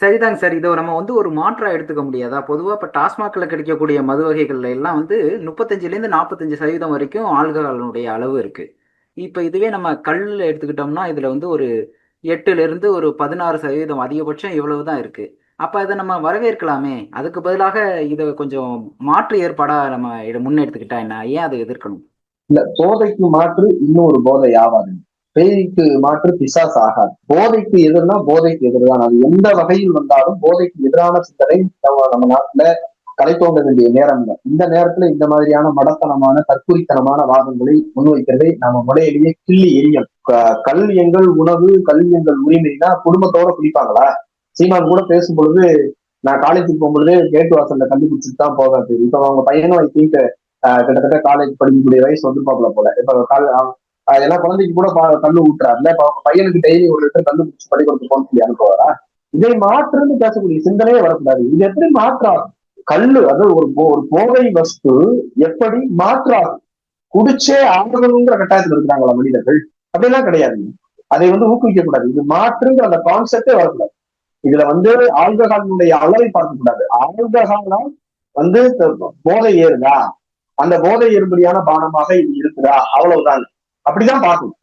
சரிதாங்க சார். இதை நம்ம வந்து ஒரு மாற்றா எடுத்துக்க முடியாதா? பொதுவா இப்ப டாஸ்மாக்ல கிடைக்கக்கூடிய மது வகைகள்ல எல்லாம் வந்து முப்பத்தஞ்சுல இருந்து நாற்பத்தஞ்சு சதவீதம் வரைக்கும் ஆல்கஹாலினுடைய அளவு இருக்கு. இப்ப இதுவே நம்ம கல்லுல எடுத்துக்கிட்டோம்னா இதுல வந்து ஒரு எட்டுல இருந்து ஒரு பதினாறு சதவீதம் அதிகபட்சம் இவ்வளவுதான் இருக்கு. அப்ப அதை நம்ம வரவேற்கலாமே? அதுக்கு பதிலாக இதை கொஞ்சம் மாற்று ஏற்பாடா நம்ம இதை முன்னெடுத்துக்கிட்டா என்ன? ஏன் அதை எதிர்க்கணும்? இல்ல போதைக்கு மாற்று இன்னும் ஒரு போதை ஆவாதுங்க பேய்க்கு மாற்று பிசாஸ் ஆகாது. போதைக்கு எதிர்னா போதைக்கு எதிர்தான். அது எந்த வகையில் வந்தாலும் போதைக்கு எதிரான சிந்தனை நம்ம நம்ம நாட்டுல கலை தோன்ற வேண்டிய நேரம் இல்லை இந்த நேரத்துல இந்த மாதிரியான மடத்தனமான தற்குறித்தனமான வாதங்களை முன்வைக்கிறதை நாம முறையிலேயே கிள்ளி எரியும் கல் கல்வியங்கள் உணவு கல்வியங்கள் உரிமைனா குடும்பத்தோட குடிப்பாங்களா? சீமான் கூட பேசும் பொழுது நான் காலேஜுக்கு போகும்பொழுது கேட்டு வாசல்ல கண்டுபிடிச்சிட்டு தான் போகாது இப்ப அவங்க பையனும் ஐ திங்க் கிட்டத்தட்ட காலேஜ் படிக்கக்கூடிய வயசு வந்து பார்க்கல போல. இப்ப எல்லா குழந்தைக்கு கூட பா- கல்லு ஊட்டுறாருல இப்ப அவங்க பையனுக்கு டெய்லி ஒரு லிட்டர் கல்லு குடிச்சு பள்ளிக்கூடத்துக்கு போகணும்னு சொல்லி அனுப்புவாரா? இதை மாற்றுன்னு பேசக்கூடிய சிந்தனையே வரக்கூடாது. இது எப்படி மாற்றாகும் கல்லு அது ஒரு ஒரு போதை வஸ்து எப்படி மாற்றாகும் குடிச்சே ஆகணுங்கிற கட்டாயத்தில் இருக்கிறாங்களா மனிதர்கள்? அப்படிலாம் கிடையாது. அதை வந்து ஊக்குவிக்க கூடாது இது மாற்றுங்கிற அந்த கான்செப்டே வரக்கூடாது. இதுல வந்து ஆல்கஹாலினுடைய அளவை பார்க்க கூடாது ஆல்கஹாலா வந்து போதை ஏறுதா? அந்த போதை ஏறுபடியான பானமாக இது இருக்குதா? அவ்வளவுதான். அப்படிதான் பார்க்கணும்